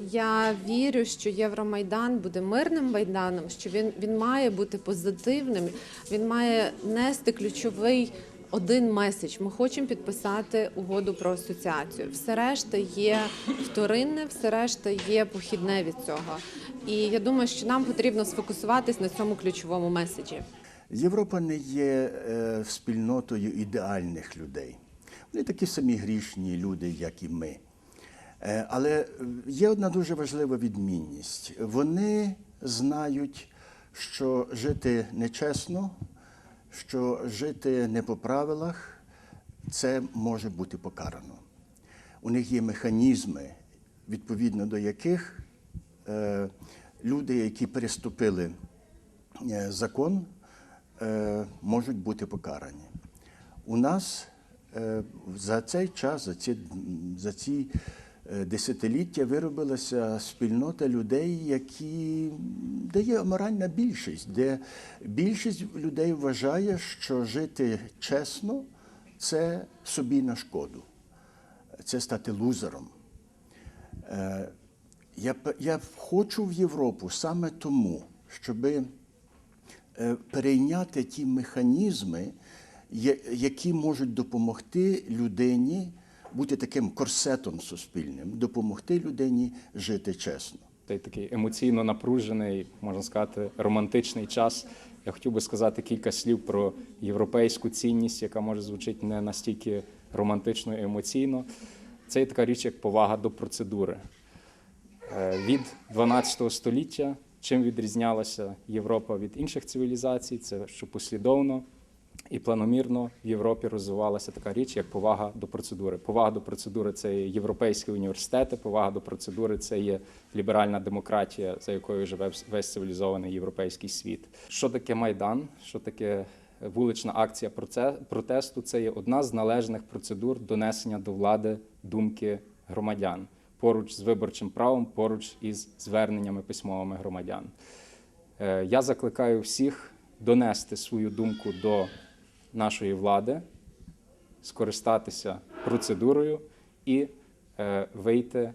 Я вірю, що Євромайдан буде мирним майданом, що він, він має бути позитивним, він має нести ключовий один меседж. Ми хочемо підписати угоду про асоціацію. Все решта є вторинне, все решта є похідне від цього. І я думаю, що нам потрібно сфокусуватись на цьому ключовому меседжі. Європа не є е, спільнотою ідеальних людей. Вони такі самі грішні люди, як і ми. Е, але є одна дуже важлива відмінність. Вони знають, що жити нечесно, що жити не по правилах, це може бути покарано. У них є механізми, відповідно до яких е, люди, які переступили е, закон, можуть бути покарані. У нас за цей час, за ці, за ці десятиліття виробилася спільнота людей, які, де є моральна більшість, де більшість людей вважає, що жити чесно це собі на шкоду, це стати лузером. Е, Я, я хочу в Європу саме тому, щоби е, перейняти ті механізми, які можуть допомогти людині бути таким корсетом суспільним, допомогти людині жити чесно. Цей такий емоційно напружений, можна сказати, романтичний час. Я хотів би сказати кілька слів про європейську цінність, яка може звучати не настільки романтично і емоційно. Це є така річ, як повага до процедури. Е, Від 12 століття чим відрізнялася Європа від інших цивілізацій, це що послідовно і планомірно в Європі розвивалася така річ, як повага до процедури. Повага до процедури це є європейські університети, повага до процедури це є ліберальна демократія, за якою живе весь цивілізований європейський світ. Що таке майдан? Що таке вулична акція протесту? Це є одна з належних процедур донесення до влади думки громадян поруч з виборчим правом, поруч із зверненнями письмовими громадян. Е, Я закликаю всіх донести свою думку до нашої влади, скористатися процедурою і е, вийти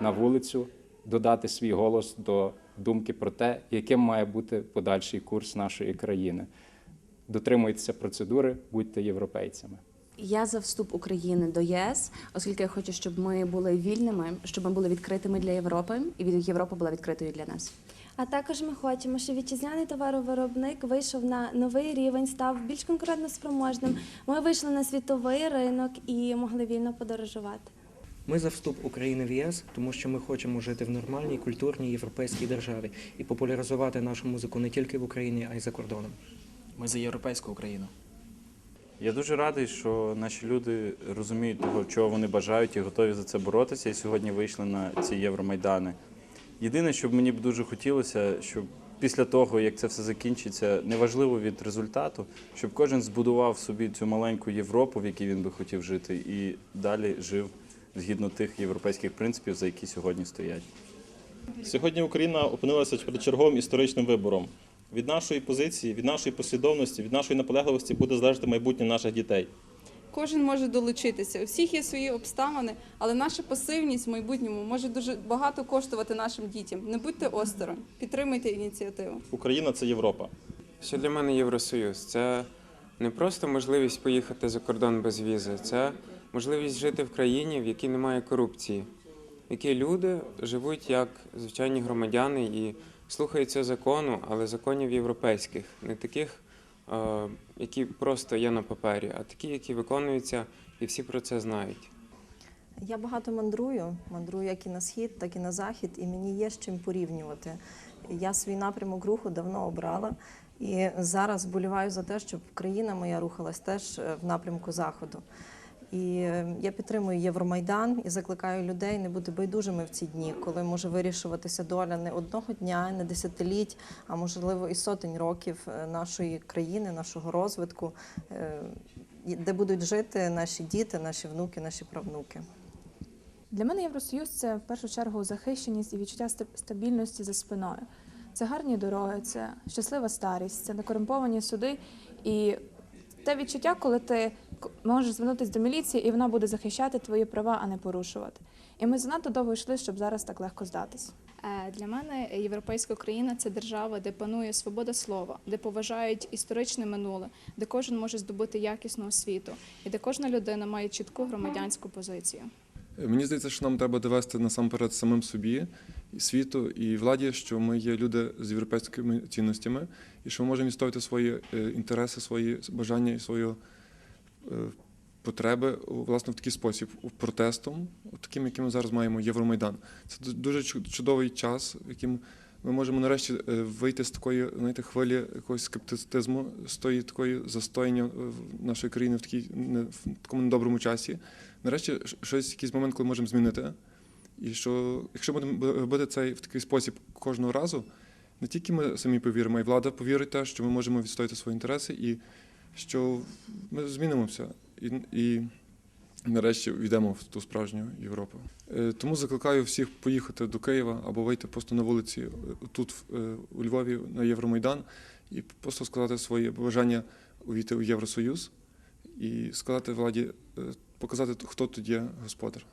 на вулицю, додати свій голос до думки про те, яким має бути подальший курс нашої країни. Дотримуйтеся процедури, будьте європейцями. Я за вступ України до ЄС, оскільки я хочу, щоб ми були вільними, щоб ми були відкритими для Європи, і Європа була відкритою для нас. А також ми хочемо, щоб вітчизняний товаровиробник вийшов на новий рівень, став більш конкурентоспроможним. Ми вийшли на світовий ринок і могли вільно подорожувати. Ми за вступ України в ЄС, тому що ми хочемо жити в нормальній культурній європейській державі і популяризувати нашу музику не тільки в Україні, а й за кордоном. Ми за європейську Україну. Я дуже радий, що наші люди розуміють того, чого вони бажають і готові за це боротися. І сьогодні вийшли на ці Євромайдани. Єдине, що мені б дуже хотілося, щоб після того, як це все закінчиться, неважливо від результату, щоб кожен збудував собі цю маленьку Європу, в якій він би хотів жити, і далі жив згідно тих європейських принципів, за які сьогодні стоять. Сьогодні Україна опинилася перед черговим історичним вибором. Від нашої позиції, від нашої послідовності, від нашої наполегливості буде залежати майбутнє наших дітей. Кожен може долучитися. У всіх є свої обставини, але наша пасивність в майбутньому може дуже багато коштувати нашим дітям. Не будьте осторонь, підтримуйте ініціативу. Україна це Європа. Що для мене Євросоюз? Це не просто можливість поїхати за кордон без візи, це можливість жити в країні, в якій немає корупції, в якій люди живуть як звичайні громадяни і слухаються закону, але законів європейських, не таких, які просто є на папері, а такі, які виконуються, і всі про це знають. Я багато мандрую, мандрую як і на схід, так і на захід, і мені є з чим порівнювати. Я свій напрямок руху давно обрала і зараз боліваю за те, щоб країна моя рухалась теж е, в напрямку заходу. І е, я підтримую Євромайдан і закликаю людей не бути байдужими в ці дні, коли може вирішуватися доля не одного дня, не десятиліть, а можливо і сотень років е, нашої країни, нашого розвитку, е, де будуть жити наші діти, наші внуки, наші правнуки. Для мене Євросоюз це в першу чергу захищеність і відчуття стабільності за спиною. Це гарні дороги, це щаслива старість, це некорумповані суди і те відчуття, коли ти можеш звернутися до міліції, і вона буде захищати твої права, а не порушувати. І ми занадто довго йшли, щоб зараз так легко здатись. Е, Для мене європейська країна це держава, де панує свобода слова, де поважають історичне минуле, де кожен може здобути якісну освіту, і де кожна людина має чітку громадянську позицію. Мені здається, що нам треба довести насамперед самим собі, світу і владі, що ми є люди з європейськими цінностями, і що ми можемо відстояти свої е, інтереси, свої бажання і свої е, потреби у- власне в такий спосіб, протестом, таким, яким ми зараз маємо Євромайдан. Це дуже чудовий час, яким ми можемо нарешті е, вийти з такої знаєте, хвилі якогось скептицизму, з тої такої застояння е, нашої країни в такій в такому недоброму часі. Нарешті щось, якийсь момент, коли можемо змінити. І що якщо будемо робити це в такий спосіб кожного разу, не тільки ми самі повіримо, й влада повірить те, що ми можемо відстояти свої інтереси і що ми змінимося і, і нарешті війдемо в ту справжню Європу. Е, Тому закликаю всіх поїхати до Києва або вийти просто на вулиці е, тут, е, у Львові, на Євромайдан, і просто сказати своє бажання увійти у Євросоюз і сказати владі, показати, хто тут є господар.